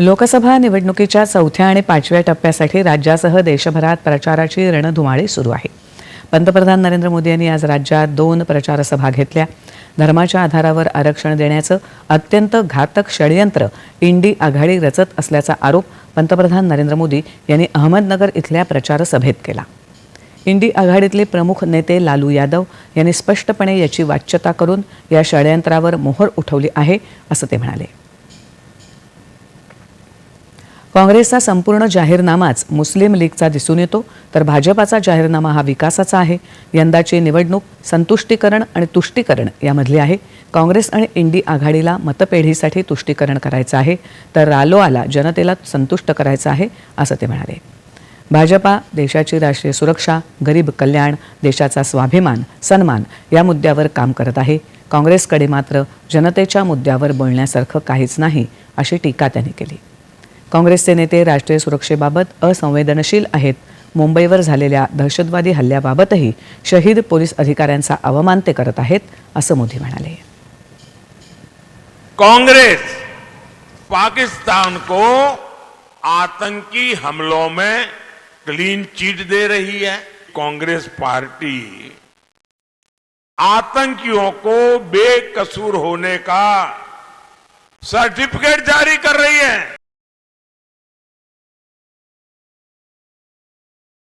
लोकसभा निवडणुकीच्या चौथ्या आणि पाचव्या टप्प्यासाठी राज्यासह देशभरात प्रचाराची रणधुमाळी सुरू आहे. पंतप्रधान नरेंद्र मोदी यांनी आज राज्यात दोन प्रचारसभा घेतल्या. धर्माच्या आधारावर आरक्षण देण्याचं अत्यंत घातक षडयंत्र इंडी आघाडी रचत असल्याचा आरोप पंतप्रधान नरेंद्र मोदी यांनी अहमदनगर इथल्या प्रचारसभेत केला. इंडी आघाडीतले प्रमुख नेते लालू यादव यांनी स्पष्टपणे याची वाच्यता करून या षडयंत्रावर मोहर उठवली आहे असं ते म्हणाले. काँग्रेसचा संपूर्ण जाहीरनामाच मुस्लिम लीगचा दिसून येतो. तर भाजपाचा जाहीरनामा हा विकासाचा आहे. यंदाची निवडणूक संतुष्टीकरण आणि तुष्टीकरण यामधली आहे. काँग्रेस आणि इंडी आघाडीला मतपेढीसाठी तुष्टीकरण करायचं आहे. तर रालोआला जनतेला संतुष्ट करायचं आहे असं ते म्हणाले. भाजपा देशाची राष्ट्रीय सुरक्षा गरीब कल्याण देशाचा स्वाभिमान सन्मान या मुद्द्यावर काम करत आहे. काँग्रेसकडे मात्र जनतेच्या मुद्द्यावर बोलण्यासारखं काहीच नाही अशी टीका त्यांनी केली. काँग्रेसचे नेते राष्ट्रीय सुरक्षेबाबत असंवेदनशील आहेत. मुंबईवर झालेल्या दहशतवादी हल्ल्याबाबतही शहीद पोलीस अधिकाऱ्यांचा अवमान ते करत आहेत असं मोदी म्हणाले. कांग्रेस पाकिस्तान को आतंकी हमलों में क्लीन चीट दे रही है। कांग्रेस पार्टी आतंकियों को बेकसूर होने का सर्टिफिकेट जारी कर रही है।